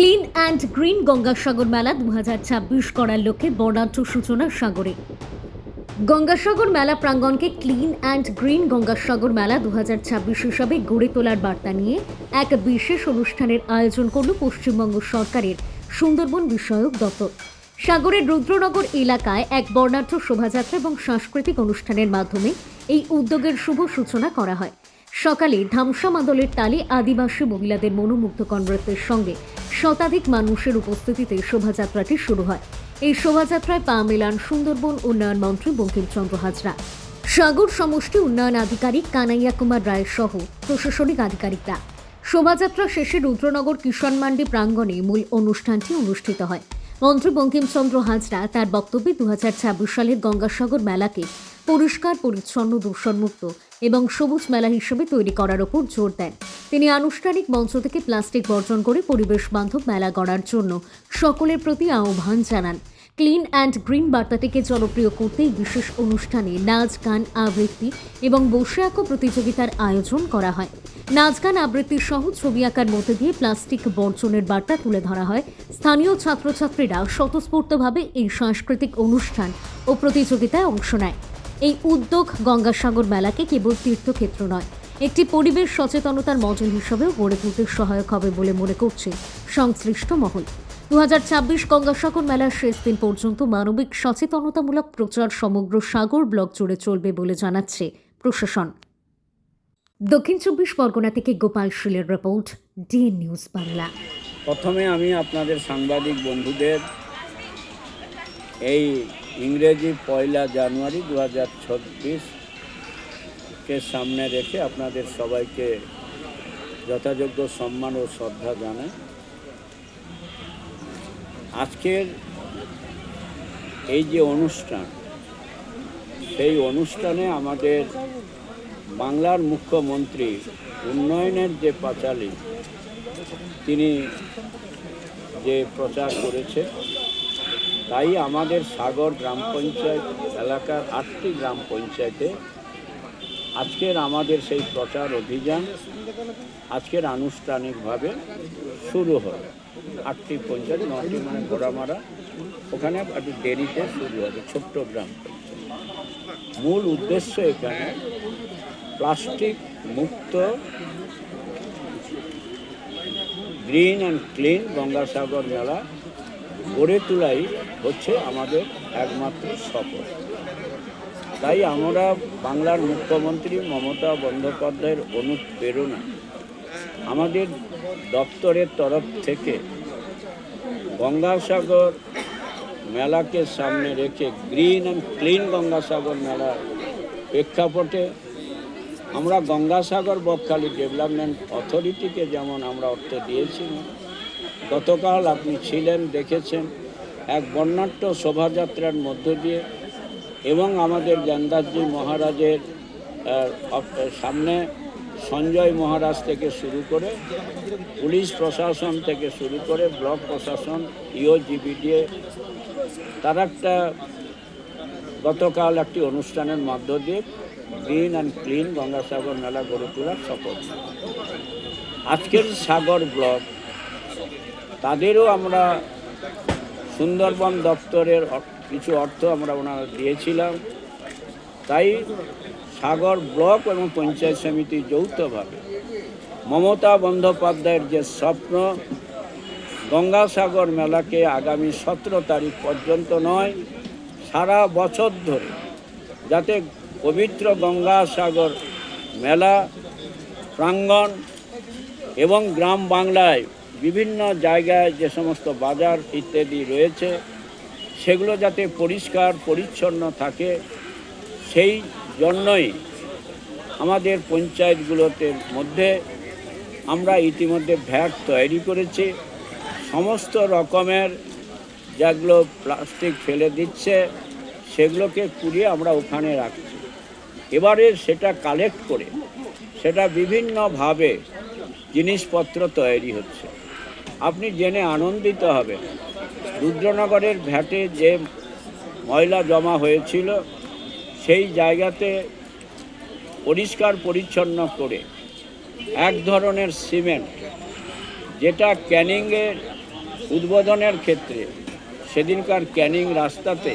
Clean and green Gangasagar মেলা দু করার লক্ষ্যে বর্ণাঢ্য সূচনা সাগরে। গঙ্গাসাগর মেলা প্রাঙ্গণকে ক্লিন অ্যান্ড গ্রিন গঙ্গাসাগর মেলা দু হিসাবে গড়ে তোলার বার্তা নিয়ে এক বিশেষ অনুষ্ঠানের আয়োজন করল পশ্চিমবঙ্গ সরকারের সুন্দরবন বিষয়ক দপ্তর। সাগরের রুদ্রনগর এলাকায় এক বর্ণাঢ্য শোভাযাত্রা এবং সাংস্কৃতিক অনুষ্ঠানের মাধ্যমে এই উদ্যোগের শুভ সূচনা করা হয়। সকালে ধামসা মাদলের তালে আদিবাসী মহিলাদের মনোমুগ্ধকর নৃত্যের সঙ্গে শতাধিক মানুষের উপস্থিতিতে শোভাযাত্রাটি শুরু হয়। এই শোভাযাত্রায় পা মেলান সুন্দরবন উন্নয়ন মন্ত্রী বঙ্কিমচন্দ্র হাজরা। সাগর সমষ্টি উন্নয়ন আধিকারিক কানাইয়া কুমার রায় সহ প্রশাসনিক আধিকারিকরা। শোভাযাত্রা শেষে রুদ্রনগর কিষাণ মান্ডি প্রাঙ্গণে মূল অনুষ্ঠানটি অনুষ্ঠিত হয়। মন্ত্রী বঙ্কিমচন্দ্র হাজরা তার বক্তব্যে দু হাজার ছাব্বিশ সালের গঙ্গাসাগর মেলাকে পরিষ্কার, পরিচ্ছন্ন, দূষণমুক্ত এবং সবুজ মেলা হিসেবে তৈরি করার ওপর জোর দেন। তিনি আনুষ্ঠানিক মঞ্চ থেকে প্লাস্টিক বর্জন করে পরিবেশ বান্ধব মেলা গড়ার জন্য সকলের প্রতি আহ্বান জানান। ক্লিন অ্যান্ড গ্রিন বার্তাটিকে জনপ্রিয় করতেই বিশেষ অনুষ্ঠানে নাচ, গান, আবৃত্তি এবং বসে আঁকো প্রতিযোগিতার আয়োজন করা হয়। নাচ, গান, আবৃত্তি সহ ছবি আঁকার মধ্যে দিয়ে প্লাস্টিক বর্জনের বার্তা তুলে ধরা হয়। স্থানীয় ছাত্রছাত্রীরা স্বতঃস্ফূর্তভাবে এই সাংস্কৃতিক অনুষ্ঠান ও প্রতিযোগিতায় অংশ নেয়। এই উদ্যোগ গঙ্গাসাগর মেলাকে কেবল তীর্থক্ষেত্র নয়, একটি পরিবেশ সচেতনতার মডেল হিসেবেও গড়ে তুলতে সহায়ক হবে বলে মনে করছে সংশ্লিষ্ট মহল। দু হাজার ছাব্বিশ গঙ্গাসাগর মেলার শেষ দিন পর্যন্ত মানবিক সচেতনতামূলক প্রচার সমগ্র সাগর ব্লক জুড়ে চলবে বলে জানাচ্ছে প্রশাসন। দক্ষিণ চব্বিশ পরগনা থেকে গোপাল শীলের রিপোর্ট ডিএন নিউজ বাংলা। প্রথমে আমি আপনাদের সাংবাদিক বন্ধুদের এই ইংরেজি পয়লা জানুয়ারি দু হাজার কে সামনে রেখে আপনাদের সবাইকে যথাযোগ্য সম্মান ও শ্রদ্ধা জানাই। আজকের এই যে অনুষ্ঠান, সেই অনুষ্ঠানে আমাদের বাংলার মুখ্যমন্ত্রী উন্নয়নের যে পাঁচালী, তিনি যে প্রচার করেছে তাই আমাদের সাগর গ্রাম পঞ্চায়েত এলাকার আটটি গ্রাম পঞ্চায়েতে আজকের আমাদের সেই প্রচার অভিযান আজকের আনুষ্ঠানিকভাবে শুরু হয়। আটটি পঞ্চায়েত, নটি মানে ঘোড়ামারা। ওখানে একটু দেরিতে শুরু হবে, ছোট্ট গ্রাম মূল উদ্দেশ্য এখানে প্লাস্টিক মুক্ত, গ্রিন অ্যান্ড ক্লিন গঙ্গাসাগর মেলা গড়ে তোলাই হচ্ছে আমাদের একমাত্র সফল। তাই আমরা বাংলার মুখ্যমন্ত্রী মমতা বন্দ্যোপাধ্যায়ের অনুপ্রেরণা আমাদের দপ্তরের তরফ থেকে গঙ্গাসাগর মেলাকে সামনে রেখে গ্রিন অ্যান্ড ক্লিন গঙ্গাসাগর মেলার প্রেক্ষাপটে আমরা গঙ্গাসাগর বকখালি ডেভেলপমেন্ট অথরিটিকে যেমন আমরা অর্থ দিয়েছি গতকাল আপনি ছিলেন, দেখেছেন এক বর্ণাঢ্য শোভাযাত্রার মধ্য দিয়ে এবং আমাদের জ্ঞানদাসজি মহারাজের সামনে সঞ্জয় মহারাজ থেকে শুরু করে পুলিশ প্রশাসন থেকে শুরু করে ব্লক প্রশাসন, ইও, জিবিডিএ, তারা একটা গতকাল একটি অনুষ্ঠানের মধ্য দিয়ে গ্রিন অ্যান্ড ক্লিন গঙ্গাসাগর মেলা গড়ে তোলার শপথ। আজকের সাগর ব্লক তাদেরও আমরা সুন্দরবন দপ্তরের কিছু অর্থ আমরা ওনারা দিয়েছিলাম। তাই সাগর ব্লক এবং পঞ্চায়েত সমিতি যৌথভাবে মমতা বন্দ্যোপাধ্যায়ের যে স্বপ্ন, গঙ্গাসাগর মেলাকে আগামী সতেরো তারিখ পর্যন্ত নয়, সারা বছর ধরে যাতে পবিত্র গঙ্গাসাগর মেলা, প্রাঙ্গণ এবং গ্রাম বাংলায় বিভিন্ন জায়গায় যে সমস্ত বাজার ইত্যাদি রয়েছে, সেগুলো যাতে পরিষ্কার, পরিচ্ছন্ন থাকে, সেই জন্যই আমাদের পঞ্চায়েতগুলোতে মধ্যে আমরা ইতিমধ্যে ভ্যাট তৈরি করেছি। সমস্ত রকমের যেগুলো প্লাস্টিক ফেলে দিচ্ছে, সেগুলোকে কুড়িয়ে আমরা ওখানে রাখছি। এবারে সেটা কালেক্ট করে, সেটা বিভিন্নভাবে জিনিসপত্র তৈরি হচ্ছে। আপনি জেনে আনন্দিত হবেন রুদ্রনগরের ভ্যাটে যে ময়লা জমা হয়েছিল, সেই জায়গাতে পরিষ্কার পরিচ্ছন্ন করে, এক ধরনের সিমেন্ট, যেটা ক্যানিংয়ের উদ্বোধনের ক্ষেত্রে, সেদিনকার ক্যানিং রাস্তাতে